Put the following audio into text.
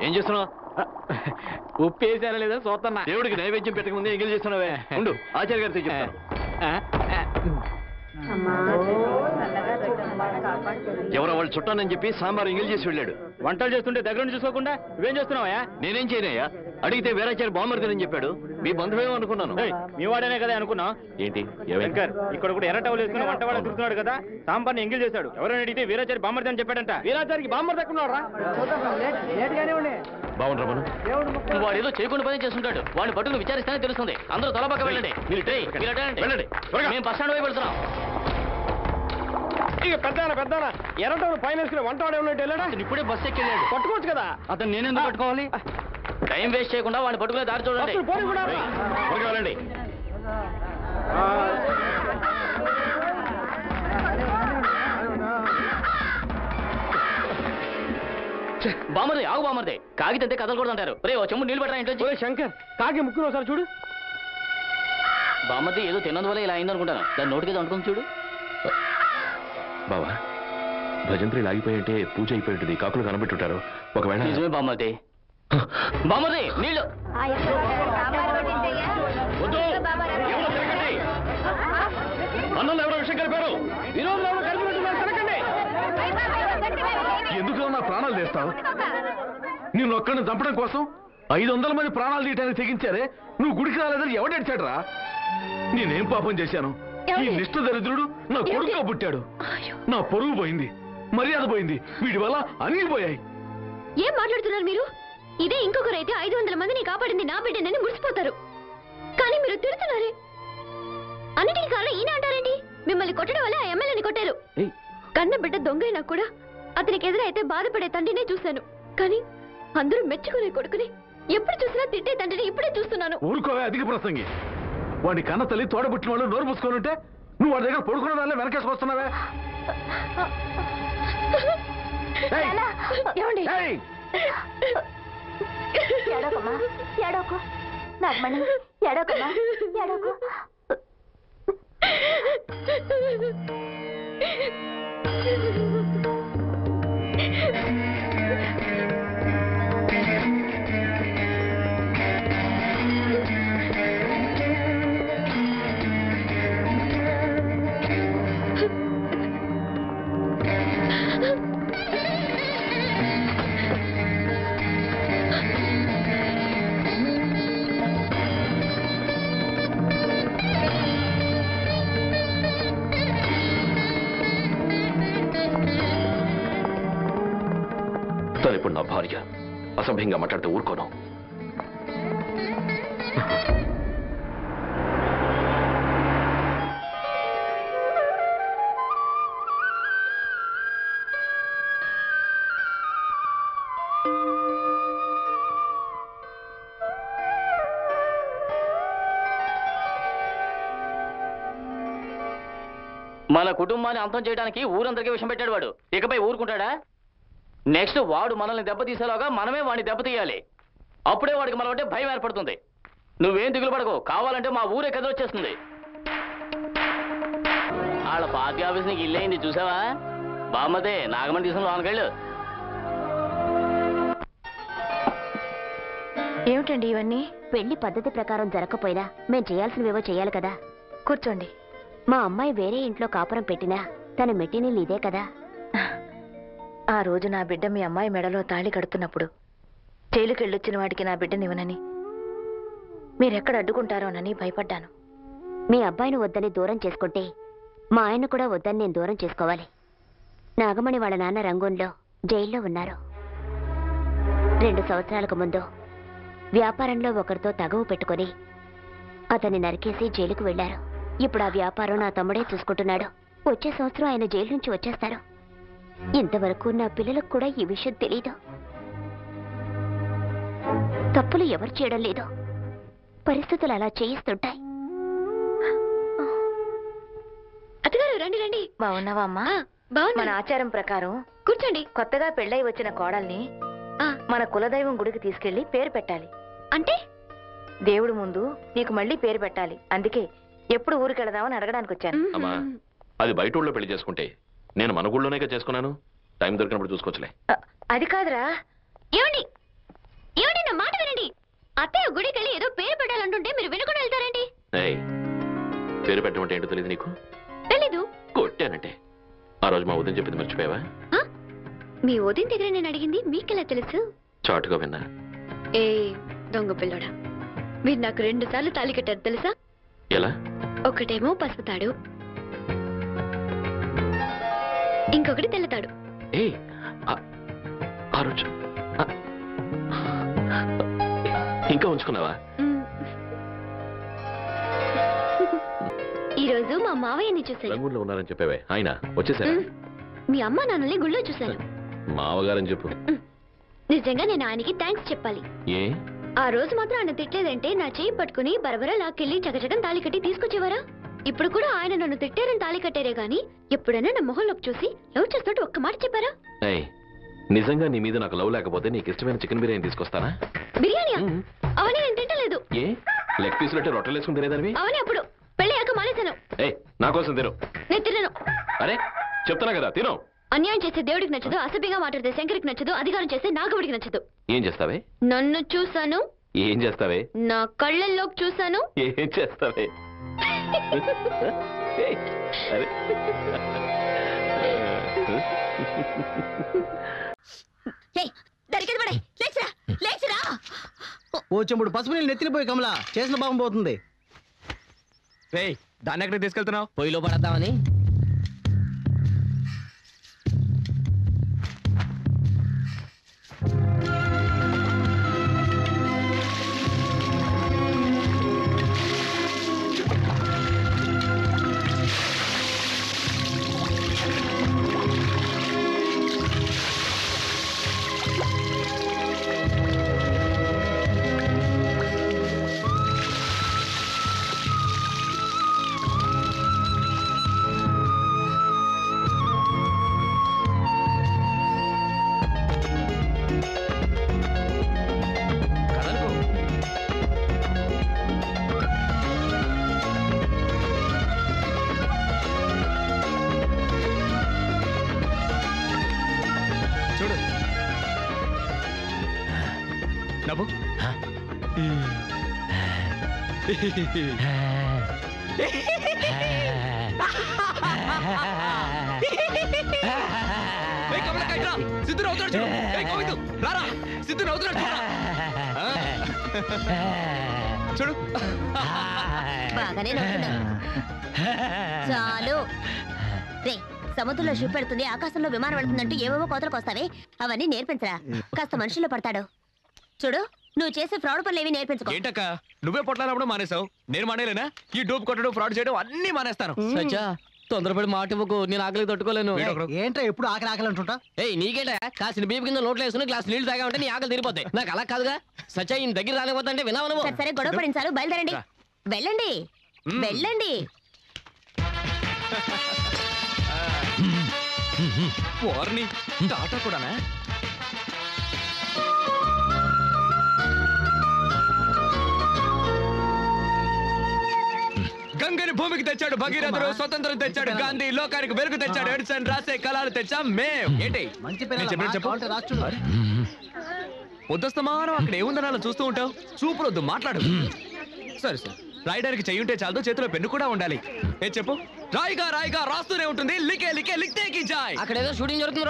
ఏం చేస్తున్నావు? ఉప్పు వేసారా లేదా చూస్తున్నా. దేవుడికి నైవేద్యం పెట్టక ముందే ఎంగిల్ చేస్తున్నావే. ఉండు ఆచార్య ఆ, ఎవరో వాళ్ళు చుట్టానని చెప్పి సాంబార్ ఎంగిల్ చేసి వెళ్ళాడు. వంటలు చేస్తుంటే దగ్గర నుంచి చూసుకోకుండా నువ్వేం చేస్తున్నావా నేనేం చేయనయ్యా? అడిగితే వేరాచారి బామ్మర్దని చెప్పాడు. మీ బంధువేమో అనుకున్నాను. మీ వాడనే కదా అనుకున్నా? ఏంటి? శంకర్ ఇక్కడ కూడా ఎర్ర టవల్ వేసుకుని వంట వాడు తిరుగుతున్నాడు కదా సాంబార్ని ఎంగిల్ చేశాడు. ఎవరైనా అడిగితే వీరాచారి బామ్మర్ది అని చెప్పాడంట. వీరాచారికి బామ్మర్ దక్కున్నాడు రా? బాగుండ్రా మనం వాడు ఏదో చేయకుండా పని చేస్తుంటాడు. వాడిని పట్టుకుని విచారిస్తేనే తెలుస్తుంది. అందరూ తలపక్క వెళ్ళండి. మీరు వెళ్ళండి. మేము బస్ స్టాండ్ వైపు వెళ్తున్నాం. ఇక పెద్దాన పెద్దాన. పైన వేసుకుని వంట వాడే వెళ్ళాడా? అతను ఇప్పుడే బస్ ఎక్కి వెళ్ళాడు పట్టుకోవచ్చు కదా. అతను నేనెందుకు పట్టుకోవాలి? టైం వేస్ట్ చేయకుండా వాడిని పట్టుకునే దారి చూడండి. కూడా. త్వరగా వెళ్ళండి. బామర్ది ఆగు బామర్ది కాగితంతే కదలకూడదు అంటారు రే ఓ చెమ్ము నీళ్ళు పెట్టరా ఇంట్లో శంకర్ కాకి ముక్కును ఒకసారి చూడు. బామర్ది ఏదో తిన్నందువల్ల ఇలా అయిందనుకుంటాను. దాని నోటికి అనుకుని చూడు. బావా భజంత్రి లాగిపోయి అంటే పూజ అయిపోయి ఉంటుంది. కాకులు కనబెట్టుంటారు. ఒకవేళ నిజమే బామర్ది బామర్ది నీళ్ళు. వద్దు! ఎవరో తిరగండి! అన్నంలో ఎవరో విషయం కలిపారు ఈ రోజు ఎవరు కలిపినట్టున్నారు తిరగండి ఎందుకు నా ప్రాణాలు తీస్తావు? నిన్ను ఒక్కడిని చంపడం కోసం ఐదు వందల మంది ప్రాణాలు తీయటానికి తెగించారే. నువ్వు గుడికి రాలేదని ఎవడేడ్చాడురా నేనేం పాపం చేశాను? ఈ నిష్ఠ దరిద్రుడు నా కొడుకుగా పుట్టాడు. నా పొరుగు పోయింది మర్యాద పోయింది వీడి వల్ల అన్ని పోయాయి. ఏం మాట్లాడుతున్నారు మీరు? ఇదే ఇంకొకరైతే ఐదు వందల మందిని కాపాడింది నా బిడ్డనని మురిసిపోతారు. కానీ మీరు తిడుతున్నారే. అన్నిటికీ కారణం ఈయన అంటారేంటి మిమ్మల్ని కొట్టడం వల్ల ఆ ఎమ్మెల్యేని కొట్టారు. కన్న బిడ్డ దొంగైనా కూడా అతనికి ఎదురైతే బాధపడే తండ్రినే చూశాను. కానీ అందరూ మెచ్చుకునే కొడుకుని ఎప్పుడు చూసినా తిట్టే తండ్రిని ఇప్పుడే చూస్తున్నాను. ఊరుకోవే అధిక ప్రసంగి. వాడి కన్న తల్లి తోడబుట్టిన వాళ్ళు నోరు మూసుకొని ఉంటే నువ్వు వాడి దగ్గర పడుకున్న దాన్ని వెనకేసుకొస్తున్నావే! ఏమండి! ఎడోకమ్మా ఎడోకు నాగమణి ఎడోకమ్మా ఎడోకు Thank you. ఇప్పుడు నా భార్య అసభ్యంగా మాట్లాడితే ఊరుకోను. మన కుటుంబాన్ని అంతం చేయడానికి ఊరందరికీ విషయం పెట్టాడు వాడు. ఇకపై ఊరుకుంటాడా? నెక్స్ట్ వాడు మనల్ని దెబ్బతీసేలాగా మనమే వాడిని దెబ్బతీయాలి అప్పుడే వాడికి మనం అంటే భయం ఏర్పడుతుంది. నువ్వేం దిగులు పడకు. కావాలంటే మా ఊరే కదలొచ్చేస్తుంది వాళ్ళ పార్టీ ఆఫీస్ నీకు ఇల్లయింది చూసావా? బామ్మదే నాగమణి తీసుకుని లోనకెళ్ళు ఏమిటండి ఇవన్నీ? పెళ్ళి పద్ధతి ప్రకారం జరగకపోయినా మేం చేయాల్సినవేవో చేయాలి కదా. కూర్చోండి. మా అమ్మాయి వేరే ఇంట్లో కాపురం పెట్టినా తన మెట్టినీళ్ళు ఇదే కదా. ఆ రోజు నా బిడ్డ మీ అమ్మాయి మెడలో తాళి కడుతున్నప్పుడు జైలుకెళ్ళొచ్చిన వాడికి నా బిడ్డనివ్వనని మీరెక్కడ అడ్డుకుంటారోనని భయపడ్డాను. మీ అబ్బాయిని వద్దని దూరం చేసుకుంటే మా ఆయన కూడా వద్దని నేను దూరం చేసుకోవాలి. నాగమణి వాళ్ళ నాన్న రంగూన్లో జైల్లో ఉన్నారు. రెండు సంవత్సరాలకు ముందు వ్యాపారంలో ఒకరితో తగవు పెట్టుకొని అతన్ని నరికేసి జైలుకు వెళ్ళారు ఇప్పుడు ఆ వ్యాపారం నా తమ్ముడే చూసుకుంటున్నాడు. వచ్చే సంవత్సరం ఆయన జైలు నుంచి వచ్చేస్తారు. ఇంతవరకు నా పిల్లలకు కూడా ఈ విషయం తెలీదు. తప్పులు ఎవరు చేయడం లేదు. పరిస్థితులు అలా చేయిస్తుంటాయి. అత్తగారు రండి రండి. బాగున్నావా అమ్మా? మన ఆచారం ప్రకారం కూర్చోండి. కొత్తగా పెళ్ళై వచ్చిన కోడల్ని ఆ, మన కులదైవం గుడికి తీసుకెళ్ళి పేరు పెట్టాలి. అంటే? దేవుడు ముందు నీకు మళ్ళీ పేరు పెట్టాలి. అందుకే ఎప్పుడు ఊరికెళదామని అడగడానికి వచ్చాను అమ్మా అది బయట ఊళ్ళో పెళ్ళి చేసుకుంటే నేను మన ఊళ్ళోనే చేసుకున్నాను. టైం దొరికినప్పుడు చూసుకోవచ్చులే. అది కాదురా. ఏమండి? ఏమండి నా మాట వినండి. అత్తయ్య గుడికి వెళ్ళి ఏదో పేరు పెట్టాలంటుంటే మీరు వినకుండా వెళ్తారండి. పేరు పెట్టమంటే ఏంటో తెలియదు నీకు? తెలీదు. కొట్టానంటే. ఆ రోజు మా ఉదయం చెప్పింది మర్చిపోయావా? ఆ? మీ ఉదయం దగ్గర నేను అడిగింది మీకెలా తెలుసు? చాటుగా విన్నా. ఏ దొంగ పిల్లడా. మీరు నాకు రెండు సార్లు తాళి కట్టారు తెలుసా? ఎలా? ఒకటేమో పసుపు తాడు ఇంకొకటి తెల్లతాడు. ఏ ఆ రోజు. ఆ, ఇంకా ఉంచుకున్నావా. ఈ రోజు మా మావయ్యని చూశాను. రంగుల్లో ఉన్నారని చెప్పావే. ఆయన వచ్చేసారా? మ్. అమ్మ నాన్నల్ని గుళ్ళో చూశాను. మావగారని చెప్పు. నిజంగా నేను ఆయనకి థ్యాంక్స్ చెప్పాలి. ఏ? ఆ రోజు మాత్రం ఆయన తిట్టలేదంటే నా చేయి పట్టుకుని బరబరా లాక్కెళ్ళి చకచకం తాళి కట్టి తీసుకొచ్చేవారా? ఇప్పుడు కూడా ఆయన నన్ను తిట్టారని తాళి కట్టారే గాని ఎప్పుడైనా నా మొహంలోకి చూసి లవ్ చేస్తున్నట్టు ఒక్క మాట చెప్పారా? ఏయ్ నిజంగా నీ మీద నాకు లవ్ లేకపోతే నీకు ఇష్టమైన చికెన్ బిర్యానీ తీసుకొస్తానా? బిర్యానీయా? మ్. అవని నేను తింటలేదు. ఏ? లెగ్ పీసులు అంటే రొట్టెలు వేసుకుని తినేదానివి? అవని అప్పుడు. పెళ్ళయ్యాక మానేశాను. ఏ నా కోసం తిను. నేను తినను. అరే చెప్తున్నా కదా తిను. అన్యాయం చేస్తే దేవుడికి నచ్చదు అసభ్యంగా మాట్లాడితే శంకరికి నచ్చదు అధికారం చేస్తే నాగవుడికి నచ్చదు. ఏం చేస్తావే? నన్ను చూశాను. ఏం చేస్తావే? నా కళ్ళల్లోకి చూశాను. ఏం చేస్తావే? అరే ఓ చెంబుడు పసుపు నీళ్ళు నెత్తిన పోయి కమలా చేసిన పాపం పోతుంది. రేయ్ దాన్ని ఎక్కడికి తీసుకెళ్తున్నావు? పొయ్యిలో పడద్దామని సిద్ధు నవ్వుతున్నాడు చూడు. రారా. సిద్ధు నవ్వుతున్నాడు చూడు బాగానే చాలు. రే సముద్రంలో షిప్ పెడుతుంది ఆకాశంలో విమానం వెళ్తుందంటూ ఏవేవో కోతలకు వస్తావే. అవన్నీ నేర్పించరా. కాస్త మనుషుల్లో పడతాడు. చూడు. నువ్వు చేసే ఫ్రాడ్ పనులు ఏవి నేర్పించుకో. ఏంటక్క? నువ్వే పొట్లాలప్పుడు మానేసావు నేను మానేలేనా? ఈ డూప్ కొట్టడం ఫ్రాడ్ చేయడం అన్ని మానేస్తాను. సచ్చా తొందరపడి మాట ఇవ్వకు. నేను ఆకలి తట్టుకోలేను. ఏంట్రా ఎప్పుడు ఆకలి ఆకలి అంటుంటా? ఏయ్ నీకేంటా కాసిన బీపు కింద నోట్లో వేసుకుని గ్లాస్ నీళ్ళు తాగా ఉంటే నీ ఆకలి తీరిపోతాయి నాకు అలా కాదుగా. సచ్చా ఈయన దగ్గర రాలేకపోతే వినావు నువ్వు? సరే సరే గొడవ పడించాలు బయలుదేరండి. వెళ్ళండి. వెళ్ళండి. వార్ని టాటా కూడానా? గంగని భూమికి తెచ్చాడు భగీరథుడు స్వతంత్రం తెచ్చాడు గాంధీ లోకానికి వెలుగు తెచ్చాడు ఎడిసన్ రాసే కళలు తెచ్చాం మేం. ఏంటి? మంచి నేను చెప్పినట్టు చెప్పు. పొద్దుస్తమానం అక్కడ ఏముందని అలా చూస్తూ ఉంటావు? చూపులొద్దు మాట్లాడు. సరే సరే. రాయడానికి చెయ్యి ఉంటే చాలదు చేతిలో పెన్ను కూడా ఉండాలి. ఏ చెప్పు? రాయిగా రాయిగా రాస్తూనే ఉంటుంది. లికే లికే లిక్తే కి జాయ్. అక్కడ ఏదో షూటింగ్ జరుగుతుంది